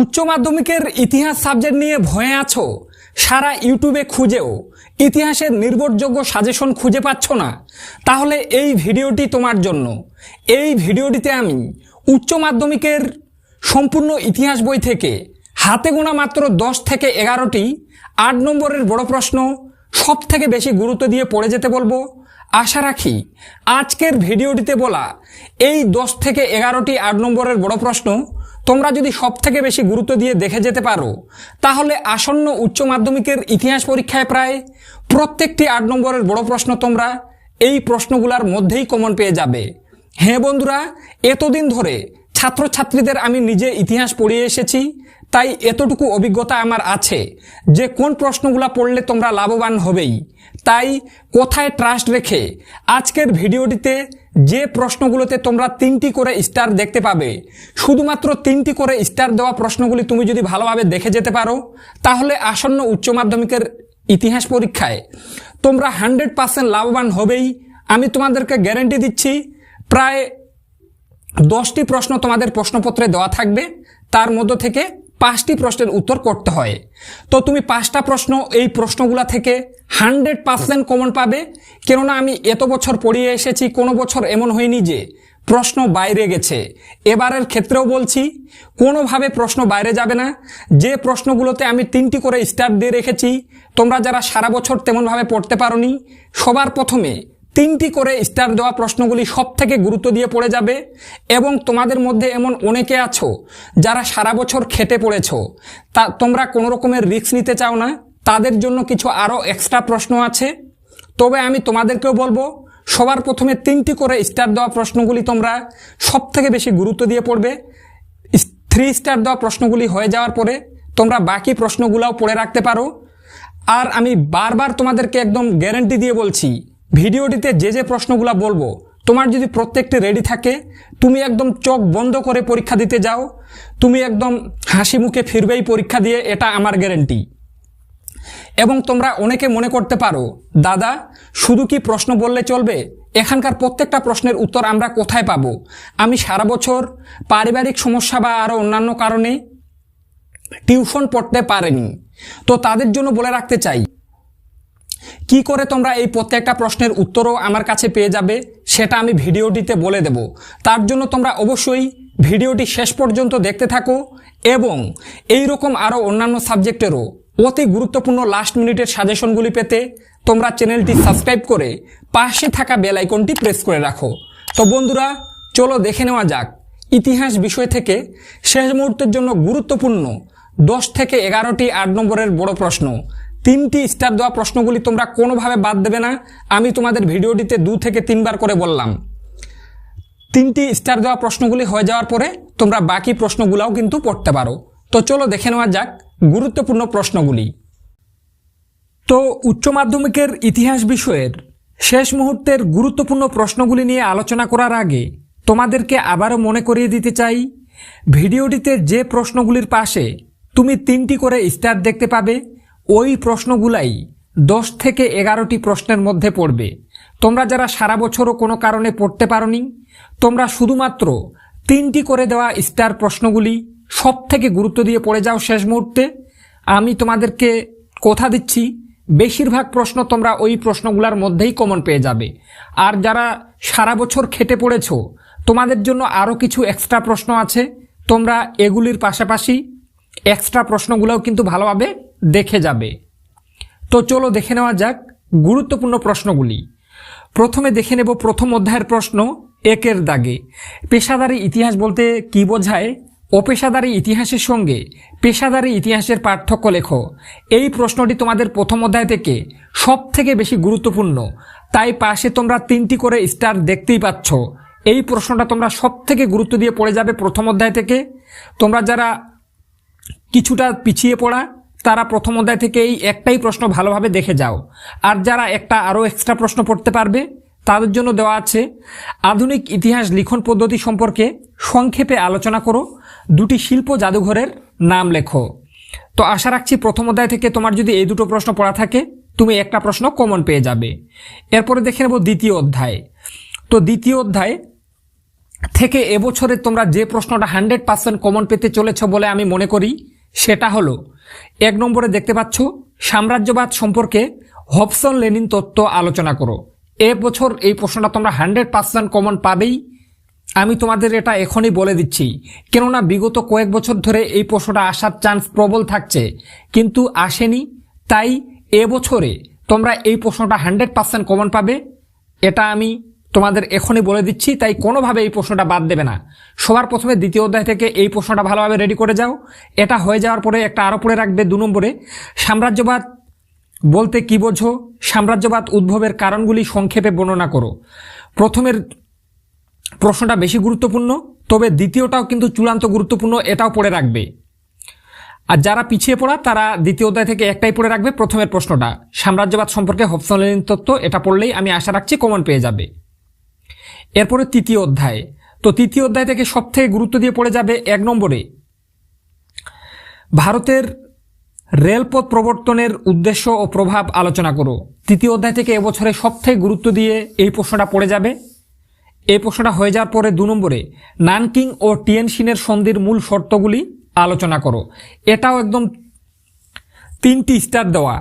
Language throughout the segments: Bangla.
উচ্চ মাধ্যমিকের ইতিহাস সাবজেক্ট নিয়ে ভয়ে আছো? সারা ইউটিউবে খুঁজেও ইতিহাসের নির্ভরযোগ্য সাজেশন খুঁজে পাচ্ছ না? তাহলে এই ভিডিওটি তোমার জন্য। এই ভিডিওটিতে আমি উচ্চ মাধ্যমিকের সম্পূর্ণ ইতিহাস বই থেকে হাতে গোনা মাত্র দশ থেকে এগারোটি আট নম্বরের বড় প্রশ্ন সব থেকে বেশি গুরুত্ব দিয়ে পড়ে যেতে বলব। আশা রাখি আজকের ভিডিওটিতে বলা এই দশ থেকে এগারোটি আট নম্বরের বড় প্রশ্ন তোমরা যদি সব থেকে বেশি গুরুত্ব দিয়ে দেখে যেতে পারো, তাহলে আসন্ন উচ্চ মাধ্যমিকের ইতিহাস পরীক্ষায় প্রায় প্রত্যেকটি আট নম্বরের বড় প্রশ্ন তোমরা এই প্রশ্নগুলার মধ্যেই কমন পেয়ে যাবে। হ্যাঁ বন্ধুরা, এতদিন ধরে ছাত্রছাত্রীদের আমি নিজে ইতিহাস পড়িয়ে এসেছি তাই এতটুকু অভিজ্ঞতা আমার আছে যে কোন প্রশ্নগুলো পড়লে তোমরা লাভবান হবেই। তাই কোথায় ট্রাস্ট রেখে আজকের ভিডিওটিতে যে প্রশ্নগুলোতে তোমরা তিনটি করে স্টার দেখতে পাবে, শুধুমাত্র তিনটি করে স্টার দেওয়া প্রশ্নগুলি তুমি যদি ভালোভাবে দেখে যেতে পারো, তাহলে আসন্ন উচ্চ মাধ্যমিকের ইতিহাস পরীক্ষায় তোমরা হান্ড্রেড পার্সেন্ট লাভবান হবেই। আমি তোমাদেরকে গ্যারেন্টি দিচ্ছি, প্রায় দশটি প্রশ্ন তোমাদের প্রশ্নপত্রে দেওয়া থাকবে, তার মধ্য থেকে পাঁচটি প্রশ্নের উত্তর করতে হয়। তো তুমি পাঁচটা প্রশ্ন, এই প্রশ্নগুলা থেকে হান্ড্রেড পার্সেন্ট কমন পাবে। কেননা আমি এত বছর পড়িয়ে এসেছি, কোনো বছর এমন হয়নি যে প্রশ্ন বাইরে গেছে। এবারের ক্ষেত্রেও বলছি, কোনোভাবে প্রশ্ন বাইরে যাবে না। যে প্রশ্নগুলোতে আমি তিনটি করে স্টার দিয়ে রেখেছি, তোমরা যারা সারা বছর তেমনভাবে পড়তে পারোনি, সবার প্রথমে তিনটি করে স্টার দেওয়া প্রশ্নগুলি সব থেকে গুরুত্ব দিয়ে পড়ে যাবে এবং তোমাদের মধ্যে এমন অনেকে আছো যারা সারা বছর খেটে পড়েছ। তা তোমরা কোনো রকমের রিস্ক নিতে চাও না। তাদের জন্য কিছু আরও এক্সট্রা প্রশ্ন আছে। তবে আমি তোমাদেরকেও বলব, সবার প্রথমে তিনটি করে স্টার দেওয়া প্রশ্নগুলি তোমরা সব থেকে বেশি গুরুত্ব দিয়ে পড়বে। থ্রি স্টার দেওয়া প্রশ্নগুলি হয়ে যাওয়ার পরে তোমরা বাকি প্রশ্নগুলোও পড়ে রাখতে পারো। আর আমি বারবার তোমাদেরকে একদম গ্যারেন্টি দিয়ে বলছি ভিডিওটিতে যে যে প্রশ্নগুলো বলব, তোমার যদি প্রত্যেকটি রেডি থাকে, তুমি একদম চোখ বন্ধ করে পরীক্ষা দিতে যাও, তুমি একদম হাসি মুখে ফিরবেই পরীক্ষা দিয়ে, এটা আমার গ্যারেন্টি এবং তোমরা অনেকে মনে করতে পারো, দাদা, শুধু কি প্রশ্ন বললে চলবে? এখানকার প্রত্যেকটা প্রশ্নের উত্তর আমরা কোথায় পাবো? আমি সারা বছর পারিবারিক সমস্যা বা আরও অন্যান্য কারণে টিউশন পড়তে পারেনি। তো তাদের জন্য বলে রাখতে চাই কি করে তোমরা এই প্রত্যেকটা প্রশ্নের উত্তরও আমার কাছে পেয়ে যাবে, সেটা আমি ভিডিওটিতে বলে দেব। তার জন্য তোমরা অবশ্যই ভিডিওটি শেষ পর্যন্ত দেখতে থাকো এবং এই রকম আরও অন্যান্য সাবজেক্টেরও অতি গুরুত্বপূর্ণ লাস্ট মিনিটের সাজেশনগুলি পেতে তোমরা চ্যানেলটি সাবস্ক্রাইব করে পাশে থাকা বেল আইকনটি প্রেস করে রাখো। তো বন্ধুরা, চলো দেখে নেওয়া যাক। ইতিহাস বিষয় থেকে শেষ মুহূর্তের জন্য গুরুত্বপূর্ণ দশ থেকে এগারোটি আট নম্বরের বড় প্রশ্ন। তিনটি স্টার দেওয়া প্রশ্নগুলি তোমরা কোনোভাবে বাদ দেবে না। আমি তোমাদের ভিডিওটিতে দু থেকে তিনবার করে বললাম। তিনটি স্টার দেওয়া প্রশ্নগুলি হয়ে যাওয়ার পরে তোমরা বাকি প্রশ্নগুলোও কিন্তু পড়তে পারো। তো চলো দেখে নেওয়া যাক গুরুত্বপূর্ণ প্রশ্নগুলি। তো উচ্চ মাধ্যমিকের ইতিহাস বিষয়ের শেষ মুহূর্তের গুরুত্বপূর্ণ প্রশ্নগুলি নিয়ে আলোচনা করার আগে তোমাদেরকে আবারও মনে করিয়ে দিতে চাই, ভিডিওটিতে যে প্রশ্নগুলির পাশে তুমি তিনটি করে স্টার দেখতে পাবে ওই প্রশ্নগুলাই দশ থেকে এগারোটি প্রশ্নের মধ্যে পড়বে। তোমরা যারা সারা বছরও কোনো কারণে পড়তে পারোনি, তোমরা শুধুমাত্র তিনটি করে দেওয়া স্টার প্রশ্নগুলি সব থেকে গুরুত্ব দিয়ে পড়ে যাও শেষ মুহূর্তে। আমি তোমাদেরকে কথা দিচ্ছি, বেশিরভাগ প্রশ্ন তোমরা ওই প্রশ্নগুলোর মধ্যেই কমন পেয়ে যাবে। আর যারা সারা বছর খেটে পড়েছ, তোমাদের জন্য আরও কিছু এক্সট্রা প্রশ্ন আছে। তোমরা এগুলির পাশাপাশি এক্সট্রা প্রশ্নগুলোও কিন্তু ভালোভাবে দেখে যাবে। তো চলো দেখে নেওয়া যাক গুরুত্বপূর্ণ প্রশ্নগুলি। প্রথমে দেখে নেব প্রথম অধ্যায়ের প্রশ্ন, একের দাগে। পেশাদারি ইতিহাস বলতে কি বোঝায়? অপেশাদারি ইতিহাসের সঙ্গে পেশাদারি ইতিহাসের পার্থক্য লেখো। এই প্রশ্নটি তোমাদের প্রথম অধ্যায় থেকে সব থেকে বেশি গুরুত্বপূর্ণ। তাই পাশে তোমরা তিনটি করে স্টার দেখতেই পাচ্ছ। এই প্রশ্নটা তোমরা সব থেকে গুরুত্ব দিয়ে পড়ে যাবে প্রথম অধ্যায় থেকে। তোমরা যারা কিছুটা পিছিয়ে পড়া তারা প্রথম অধ্যায় থেকে এই একটাই প্রশ্ন ভালোভাবে দেখে যাও। আর যারা একটা আরও এক্সট্রা প্রশ্ন পড়তে পারবে, তাদের জন্য দেওয়া আছে, আধুনিক ইতিহাস লিখন পদ্ধতি সম্পর্কে সংক্ষেপে আলোচনা করো, দুটি শিল্প জাদুঘরের নাম লেখো। তো আশা রাখছি প্রথম অধ্যায় থেকে তোমার যদি এই দুটো প্রশ্ন পড়া থাকে, তুমি একটা প্রশ্ন কমন পেয়ে যাবে। এরপরে দেখে নেব দ্বিতীয় অধ্যায়। তো দ্বিতীয় অধ্যায়, থেকে এবছরে তোমরা যে প্রশ্নটা হান্ড্রেড পার্সেন্ট কমন পেতে চলেছ বলে আমি মনে করি, সেটা হলো এক নম্বরে দেখতে পাচ্ছ, সাম্রাজ্যবাদ সম্পর্কে হবসন লেনিন তত্ত্ব আলোচনা করো। এ বছর এই প্রশ্নটা তোমরা হান্ড্রেড পার্সেন্ট কমন পাবেই। আমি তোমাদের এটা এখনই বলে দিচ্ছি, কেননা বিগত কয়েক বছর ধরে এই প্রশ্নটা আসার চান্স প্রবল থাকছে, কিন্তু আসেনি। তাই এবছরে তোমরা এই প্রশ্নটা হান্ড্রেড পার্সেন্ট কমন পাবে। এটা আমি তোমাদের এখনই বলে দিচ্ছি, তাই কোনোভাবে এই প্রশ্নটা বাদ দেবে না। সবার প্রথমে দ্বিতীয় অধ্যায় থেকে এই প্রশ্নটা ভালোভাবে রেডি করে যাও। এটা হয়ে যাওয়ার পরে একটা আরও পড়ে রাখবে দু নম্বরে। সাম্রাজ্যবাদ বলতে কি বোঝো? সাম্রাজ্যবাদ উদ্ভবের কারণগুলি সংক্ষেপে বর্ণনা করো। প্রথমের প্রশ্নটা বেশি গুরুত্বপূর্ণ, তবে দ্বিতীয়টাও কিন্তু চূড়ান্ত গুরুত্বপূর্ণ, এটাও পড়ে রাখবে। আর যারা পিছিয়ে পড়া, তারা দ্বিতীয় অধ্যায় থেকে একটাই পড়ে রাখবে প্রথমের প্রশ্নটা। সাম্রাজ্যবাদ সম্পর্কে হবসন লেনিন তত্ত্ব, এটা পড়লেই আমি আশা রাখছি কমন পেয়ে যাবে। এরপরে তৃতীয় অধ্যায়। তো তৃতীয় অধ্যায় থেকে সবথেকে গুরুত্ব দিয়ে পড়ে যাবে এক নম্বরে, ভারতের রেলপথ প্রবর্তনের উদ্দেশ্য ও প্রভাব আলোচনা করো। তৃতীয় অধ্যায় থেকে এবছরে সবথেকে গুরুত্ব দিয়ে এই প্রশ্নটা পড়ে যাবে। এই প্রশ্নটা হয়ে যাওয়ার পরে দু নম্বরে, নানকিং ও টিএনসিনের সন্ধির মূল শর্তগুলি আলোচনা করো। এটাও একদম তিনটি স্টার দেওয়া।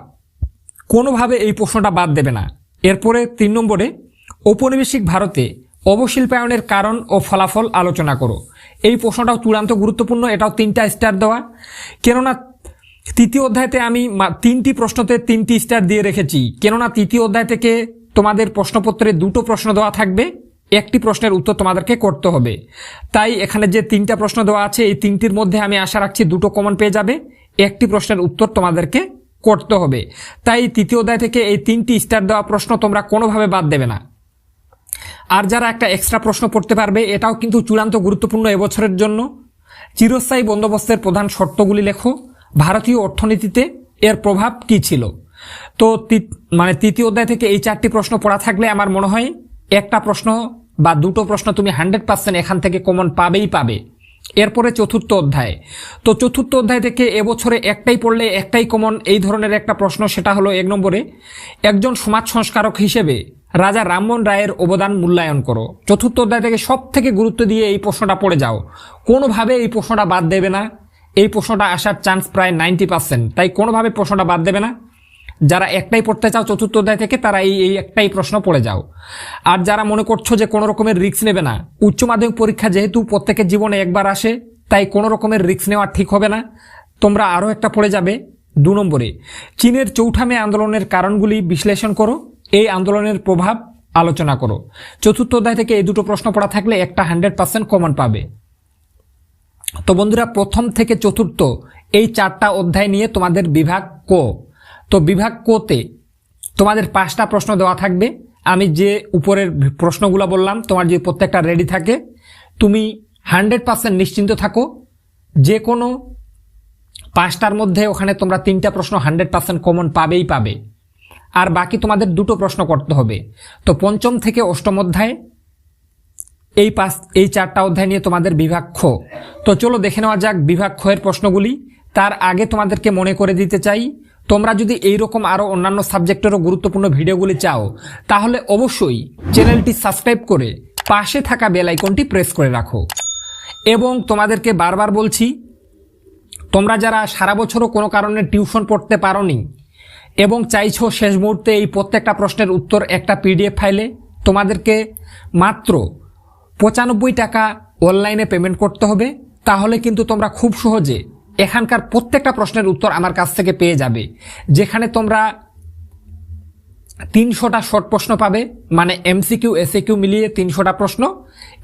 কোনোভাবে এই প্রশ্নটা বাদ দেবে না। এরপরে তিন নম্বরে, ঔপনিবেশিক ভারতে অবশিল্পায়নের কারণ ও ফলাফল আলোচনা করো। এই প্রশ্নটাও চূড়ান্ত গুরুত্বপূর্ণ, এটাও তিনটা স্টার দেওয়া। কেননা তৃতীয় অধ্যায়তে আমি তিনটি প্রশ্নতে তিনটি স্টার দিয়ে রেখেছি। কেননা তৃতীয় অধ্যায় থেকে তোমাদের প্রশ্নপত্রে দুটো প্রশ্ন দেওয়া থাকবে, একটি প্রশ্নের উত্তর তোমাদেরকে করতে হবে। তাই এখানে যে তিনটা প্রশ্ন দেওয়া আছে, এই তিনটির মধ্যে আমি আশা রাখছি দুটো কমন পেয়ে যাবে। একটি প্রশ্নের উত্তর তোমাদেরকে করতে হবে। তাই তৃতীয় অধ্যায় থেকে এই তিনটি স্টার দেওয়া প্রশ্ন তোমরা কোনোভাবে বাদ দেবে না। আর যারা একটা এক্সট্রা প্রশ্ন পড়তে পারবে, এটাও কিন্তু চূড়ান্ত গুরুত্বপূর্ণ এবছরের জন্য। চিরস্থায়ী বন্দোবস্তের প্রধান শর্তগুলি লেখো। ভারতীয় অর্থনীতিতে এর প্রভাব কি ছিল? তো মানে তৃতীয় অধ্যায় থেকে এই চারটি প্রশ্ন পড়া থাকলে আমার মনে হয়, একটা প্রশ্ন বা দুটো প্রশ্ন তুমি হান্ড্রেড পার্সেন্ট এখান থেকে কমন পাবেই পাবে। এরপরে চতুর্থ অধ্যায়। তো চতুর্থ অধ্যায় থেকে এবছরে একটাই পড়লে একটাই কমন এই ধরনের একটা প্রশ্ন, সেটা হলো এক নম্বরে, একজন সমাজ সংস্কারক হিসেবে রাজা রামমোহন রায়ের অবদান মূল্যায়ন করো। চতুর্থ অধ্যায় থেকে সব থেকে গুরুত্ব দিয়ে এই প্রশ্নটা পড়ে যাও। কোনোভাবে এই প্রশ্নটা বাদ দেবে না। এই প্রশ্নটা আসার চান্স প্রায় নাইনটি পার্সেন্ট তাই কোনোভাবে প্রশ্নটা বাদ দেবে না। যারা একটাই পড়তে চাও, চতুর্থ অধ্যায় থেকে তারা এই এই একটাই প্রশ্ন পড়ে যাও। আর যারা মনে করছ যে কোনো রকমের রিস্ক নেবে না, উচ্চ মাধ্যমিক পরীক্ষা যেহেতু প্রত্যেকের জীবনে একবার আসে, তাই কোনো রকমের রিস্ক নেওয়া ঠিক হবে না। তোমরা আরও একটা পড়ে যাবে দু নম্বরে। চীনের চৌঠা মে আন্দোলনের কারণগুলি বিশ্লেষণ করো, এই আন্দোলনের প্রভাব আলোচনা করো। চতুর্থ অধ্যায় থেকে এই দুটো প্রশ্ন পড়া থাকলে একটা হান্ড্রেড পার্সেন্ট কমন পাবে। তো বন্ধুরা, প্রথম থেকে চতুর্থ এই চারটা অধ্যায় নিয়ে তোমাদের বিভাগ কো। তো বিভাগ কোতে তোমাদের পাঁচটা প্রশ্ন দেওয়া থাকবে। আমি যে উপরের প্রশ্নগুলো বললাম, তোমার যে প্রত্যেকটা রেডি থাকে, তুমি হান্ড্রেড পার্সেন্ট নিশ্চিন্ত থাকো। যে কোনো পাঁচটার মধ্যে ওখানে তোমরা তিনটা প্রশ্ন হান্ড্রেড পার্সেন্ট কমন পাবেই পাবে। আর বাকি তোমাদের দুটো প্রশ্ন করতে হবে। তো পঞ্চম থেকে অষ্টম অধ্যায়, এই পাঁচ, এই চারটা অধ্যায় নিয়ে তোমাদের বিভাগ খ। তো চলো দেখে নেওয়া যাক বিভাগ এর প্রশ্নগুলি। তার আগে তোমাদেরকে মনে করে দিতে চাই তোমরা যদি এইরকম আরও অন্যান্য সাবজেক্টেরও গুরুত্বপূর্ণ ভিডিওগুলি চাও, তাহলে অবশ্যই চ্যানেলটি সাবস্ক্রাইব করে পাশে থাকা বেল আইকনটি প্রেস করে রাখো। এবং তোমাদেরকে বারবার বলছি, তোমরা যারা সারা বছরও কোনো কারণে টিউশন পড়তে পারোনি এবং চাইছো শেষ মুহূর্তে এই প্রত্যেকটা প্রশ্নের উত্তর একটা পিডিএফ ফাইলে, তোমাদেরকে মাত্র পঁচানব্বই টাকা অনলাইনে পেমেন্ট করতে হবে। তাহলে কিন্তু তোমরা খুব সহজে এখানকার প্রত্যেকটা প্রশ্নের উত্তর আমার কাছ থেকে পেয়ে যাবে। যেখানে তোমরা তিনশোটা শর্ট প্রশ্ন পাবে মানে এমসিকিউ এসএকিউ মিলিয়ে তিনশোটা প্রশ্ন।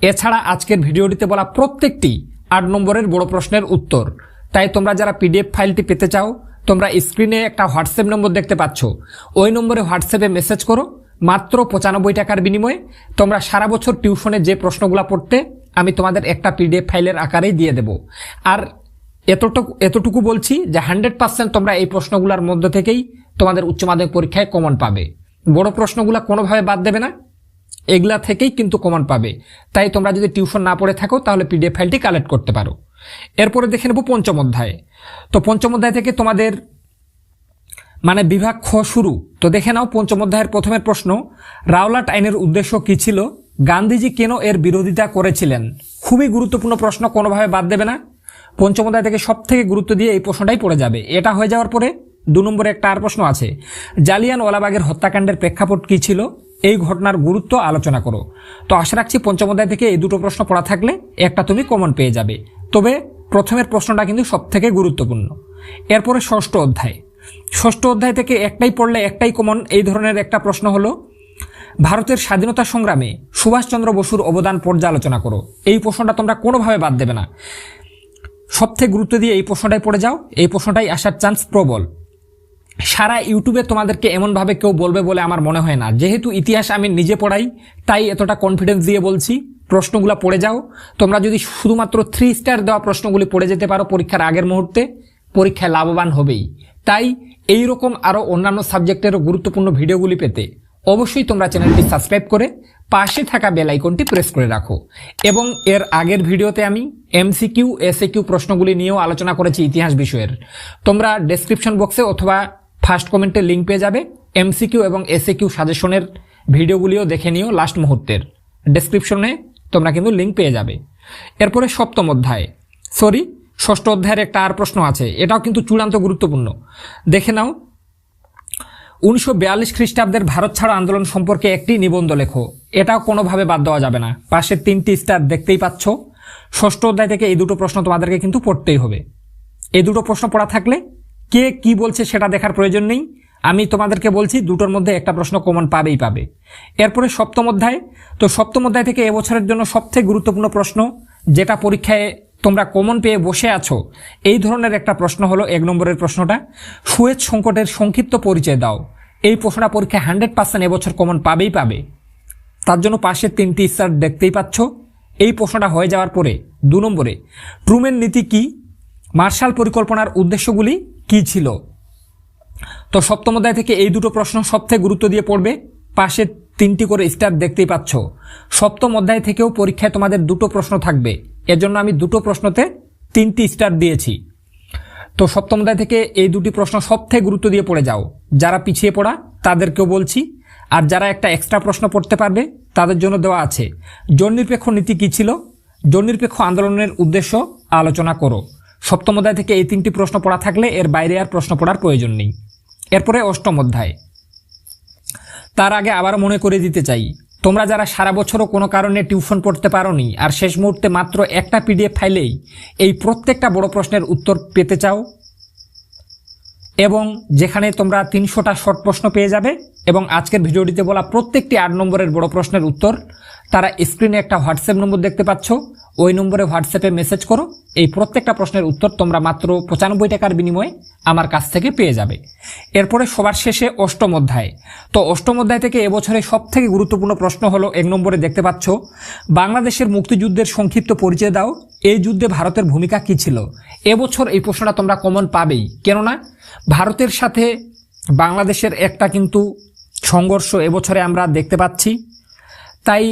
এছাড়া আজকের ভিডিওটিতে বলা প্রত্যেকটি আট নম্বরের বড় প্রশ্নের উত্তর। তাই তোমরা যারা পিডিএফ ফাইলটি পেতে চাও, তোমরা স্ক্রিনে একটা হোয়াটসঅ্যাপ নম্বর দেখতে পাচ্ছ। ওই নম্বরে হোয়াটসঅ্যাপে মেসেজ করো, মাত্র পঁচানব্বই টাকার বিনিময়ে। তোমরা সারা বছর টিউশনে যে প্রশ্নগুলো পড়তে, আমি তোমাদের একটা পিডিএফ ফাইলের আকারেই দিয়ে দেব। আর এতটুকু এতটুকু বলছি যে হান্ড্রেড পার্সেন্ট তোমরা এই প্রশ্নগুলোর মধ্য থেকেই তোমাদের উচ্চ মাধ্যমিক পরীক্ষায় কমন পাবে। বড় প্রশ্নগুলো কোনোভাবে বাদ দেবে না। এগুলা থেকেই কিন্তু কমন পাবে। তাই তোমরা যদি টিউশন না পড়ে থাকো, তাহলে পিডিএফ ফাইলটি কালেক্ট করতে পারো। এরপরে দেখে নেব পঞ্চম অধ্যায়। তো পঞ্চম অধ্যায় থেকে তোমাদের মানে বিভাগ খ শুরু। তো দেখে নাও পঞ্চম অধ্যায়ের প্রথমের প্রশ্ন রাওলাট আইনের উদ্দেশ্য কি ছিল? গান্ধীজি কেন এর বিরোধিতা করেছিলেন? খুবই গুরুত্বপূর্ণ প্রশ্ন, কোনোভাবে বাদ দেবে না। পঞ্চম অধ্যায় থেকে সব থেকে গুরুত্ব দিয়ে এই প্রশ্নটাই পড়ে যাবে। এটা হয়ে যাওয়ার পরে দু নম্বরে একটা আর প্রশ্ন আছে। জালিয়ান ওয়ালাবাগের হত্যাকাণ্ডের প্রেক্ষাপট কী ছিল? এই ঘটনার গুরুত্ব আলোচনা করো। তো আশা রাখছি পঞ্চম অধ্যায় থেকে এই দুটো প্রশ্ন পড়া থাকলে একটা তুমি কমন পেয়ে যাবে। তবে প্রথমের প্রশ্নটা কিন্তু সব থেকে গুরুত্বপূর্ণ। এরপরে ষষ্ঠ অধ্যায়। ষষ্ঠ অধ্যায় থেকে একটাই পড়লে একটাই কমন এই ধরনের একটা প্রশ্ন হলো, ভারতের স্বাধীনতা সংগ্রামে সুভাষচন্দ্র বসুর অবদান পর্যালোচনা করো। এই প্রশ্নটা তোমরা কোনোভাবে বাদ দেবে না। সবথেকে গুরুত্ব দিয়ে এই প্রশ্নটাই পড়ে যাও। এই প্রশ্নটাই আসার চান্স প্রবল। সারা ইউটিউবে তোমাদেরকে এমনভাবে কেউ বলবে বলে আমার মনে হয় না। যেহেতু ইতিহাস আমি নিজে পড়াই, তাই এতটা কনফিডেন্স দিয়ে বলছি। প্রশ্নগুলো পড়ে যাও। তোমরা যদি শুধুমাত্র থ্রি স্টার দেওয়া প্রশ্নগুলি পড়ে যেতে পারো পরীক্ষার আগের মুহূর্তে, পরীক্ষায় লাভবান হবেই। তাই এই রকম আরও অন্যান্য সাবজেক্টেরও গুরুত্বপূর্ণ ভিডিওগুলি পেতে অবশ্যই তোমরা চ্যানেলটি সাবস্ক্রাইব করে পাশে থাকা বেল আইকনটি প্রেস করে রাখো। এবং এর আগের ভিডিওতে আমি এমসিকিউ এসএকিউ প্রশ্নগুলি নিয়েও আলোচনা করেছি ইতিহাস বিষয়ের। তোমরা ডেসক্রিপশন বক্সে অথবা ফার্স্ট কমেন্টে লিঙ্ক পেয়ে যাবে। এমসিকিউ এবং এসএকিউ সাজেশনের ভিডিওগুলিও দেখে নিও লাস্ট মুহূর্তের। ডেসক্রিপশনে তোমরা কিন্তু লিঙ্ক পেয়ে যাবে। এরপরে সপ্তম অধ্যায়। সরি ষষ্ঠ অধ্যায়ের একটা আর প্রশ্ন আছে। এটাও কিন্তু চূড়ান্ত গুরুত্বপূর্ণ। দেখে নাও। উনিশশো বিয়াল্লিশ খ্রিস্টাব্দের ভারত ছাড়ো আন্দোলন সম্পর্কে একটি নিবন্ধ লেখো। এটাও কোনোভাবে বাদ দেওয়া যাবে না। পাশের তিনটি স্টার দেখতেই পাচ্ছ। ষষ্ঠ অধ্যায় থেকে এই দুটো প্রশ্ন তোমাদেরকে কিন্তু পড়তেই হবে। এই দুটো প্রশ্ন পড়া থাকলে কে কি বলছে সেটা দেখার প্রয়োজন নেই। আমি তোমাদেরকে বলছি, দুটোর মধ্যে একটা প্রশ্ন কমন পাবেই পাবে। এরপরে সপ্তম অধ্যায়। তো সপ্তম অধ্যায় থেকে এবছরের জন্য সবথেকে গুরুত্বপূর্ণ প্রশ্ন, যেটা পরীক্ষায় তোমরা কমন পেয়ে বসে আছো, এই ধরনের একটা প্রশ্ন হলো এক নম্বরের প্রশ্নটা। সুয়েজ সংকটের সংক্ষিপ্ত পরিচয় দাও। এই প্রশ্নটা পরীক্ষায় হান্ড্রেড পার্সেন্ট এবছর কমন পাবেই পাবে। তার জন্য পাশে তিনটি স্টার দেখতেই পাচ্ছ। এই প্রশ্নটা হয়ে যাওয়ার পরে দু নম্বরে ট্রুমেন নীতি কি? মার্শাল পরিকল্পনার উদ্দেশ্যগুলি কি ছিল? তো সপ্তম অধ্যায় থেকে এই দুটো প্রশ্ন সবথেকে গুরুত্ব দিয়ে পড়বে। পাশে তিনটি করে স্টার দেখতেই পাচ্ছ। সপ্তম অধ্যায় থেকেও পরীক্ষায় তোমাদের দুটো প্রশ্ন থাকবে। এজন্য আমি দুটো প্রশ্নতে তিনটি স্টার দিয়েছি। তো সপ্তম অধ্যায় থেকে এই দুটি প্রশ্ন সবথেকে গুরুত্ব দিয়ে পড়ে যাও। যারা পিছিয়ে পড়া, তাদেরকেও বলছি আর যারা একটা এক্সট্রা প্রশ্ন পড়তে পারবে, তাদের জন্য দেওয়া আছে, জননিরপেক্ষ নীতি কী ছিল? জননিরপেক্ষ আন্দোলনের উদ্দেশ্য আলোচনা করো। সপ্তম অধ্যায় থেকে এই তিনটি প্রশ্ন পড়া থাকলে এর বাইরে আর প্রশ্ন পড়ার প্রয়োজন নেই। এরপরে অষ্টম অধ্যায়। তার আগে আবার মনে করে দিতে চাই, তোমরা যারা সারা বছরও কোনো কারণে টিউশন পড়তে পারোনি আর শেষ মুহূর্তে মাত্র একটা পিডিএফ ফাইলেই এই প্রত্যেকটা বড় প্রশ্নের উত্তর পেতে চাও এবং যেখানে তোমরা তিনশোটা শর্ট প্রশ্ন পেয়ে যাবে এবং আজকের ভিডিওটিতে বলা প্রত্যেকটি আট নম্বরের বড় প্রশ্নের উত্তর, তারা স্ক্রিনে একটা হোয়াটসঅ্যাপ নম্বর দেখতে পাচ্ছ। ওই নম্বরে হোয়াটসঅ্যাপে মেসেজ করো, এই প্রত্যেকটা প্রশ্নের উত্তর তোমরা মাত্র পঁচানব্বই টাকার বিনিময়ে আমার কাছ থেকে পেয়ে যাবে। এরপরে সবার শেষে অষ্টম অধ্যায়। তো অষ্টম অধ্যায় থেকে এবছরে সব থেকে গুরুত্বপূর্ণ প্রশ্ন হলো এক নম্বরে দেখতে পাচ্ছ, বাংলাদেশের মুক্তিযুদ্ধের সংক্ষিপ্ত পরিচয় দাও, এই যুদ্ধে ভারতের ভূমিকা কী ছিল? এবছর এই প্রশ্নটা তোমরা কমন পাবেই। কেননা ভারতের সাথে বাংলাদেশের একটা কিন্তু সংঘর্ষ এবছরে আমরা দেখতে পাচ্ছি। তাই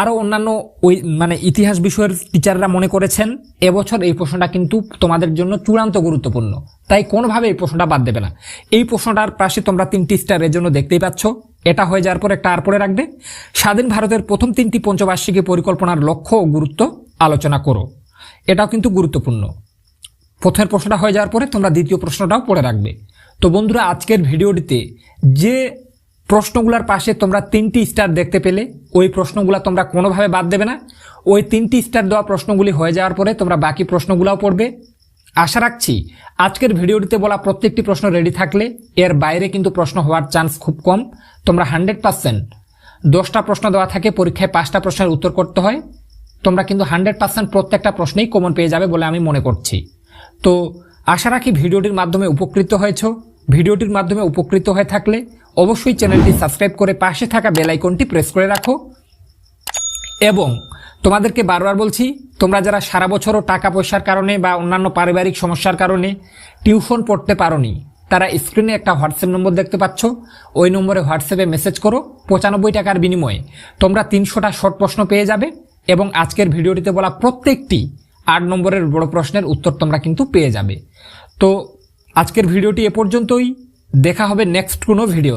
আরও অন্যান্য ওই মানে ইতিহাস বিষয়ের টিচাররা মনে করেছেন, এবছর এই প্রশ্নটা কিন্তু তোমাদের জন্য চূড়ান্ত গুরুত্বপূর্ণ। তাই কোনোভাবে এই প্রশ্নটা বাদ দেবে না। এই প্রশ্নটার পাশে তোমরা তিনটি স্টারের জন্য দেখতেই পাচ্ছ। এটা হয়ে যাওয়ার পর একটা আর পরে রাখবে। স্বাধীন ভারতের প্রথম তিনটি পঞ্চবার্ষিকী পরিকল্পনার লক্ষ্য ও গুরুত্ব আলোচনা করো। এটাও কিন্তু গুরুত্বপূর্ণ। প্রথমের প্রশ্নটা হয়ে যাওয়ার পরে তোমরা দ্বিতীয় প্রশ্নটাও পড়ে রাখবে। তো বন্ধুরা, আজকের ভিডিওটিতে যে প্রশ্নগুলোর পাশে তোমরা তিনটি স্টার দেখতে পেলে, ওই প্রশ্নগুলো তোমরা কোনোভাবে বাদ দেবে না। ওই তিনটি স্টার দেওয়া প্রশ্নগুলি হয়ে যাওয়ার পরে তোমরা বাকি প্রশ্নগুলোও পড়বে। আশা রাখছি আজকের ভিডিওটিতে বলা প্রত্যেকটি প্রশ্ন রেডি থাকলে এর বাইরে কিন্তু প্রশ্ন হওয়ার চান্স খুব কম। তোমরা হান্ড্রেড পার্সেন্ট দশটা প্রশ্ন দেওয়া থাকে, পরীক্ষায় পাঁচটা প্রশ্নের উত্তর করতে হয়। তোমরা কিন্তু হান্ড্রেড পার্সেন্ট প্রত্যেকটা প্রশ্নেই কমন পেয়ে যাবে বলে আমি মনে করছি। তো আশা রাখি ভিডিওটির মাধ্যমে উপকৃত হয়েছ। ভিডিওটির মাধ্যমে উপকৃত হয়ে থাকলে অবশ্যই চ্যানেলটি সাবস্ক্রাইব করে পাশে থাকা বেল আইকনটি প্রেস করে রাখো। এবং তোমাদেরকে বারবার বলছি, তোমরা যারা সারা বছরও টাকা পয়সার কারণে বা অন্যান্য পারিবারিক সমস্যার কারণে টিউশন পড়তে পারোনি, তারা স্ক্রিনে একটা হোয়াটসঅ্যাপ নম্বর দেখতে পাচ্ছ। ওই নম্বরে হোয়াটসঅ্যাপে মেসেজ করো, পঁচানব্বই টাকার বিনিময়ে তোমরা তিনশোটা শর্ট প্রশ্ন পেয়ে যাবে। এবং আজকের ভিডিওটিতে বলা প্রত্যেকটি আট নম্বরের বড় প্রশ্নের উত্তর তোমরা কিন্তু পেয়ে যাবে। তো আজকের ভিডিওটি এ পর্যন্তই। দেখা হবে নেক্সট কোনো ভিডিও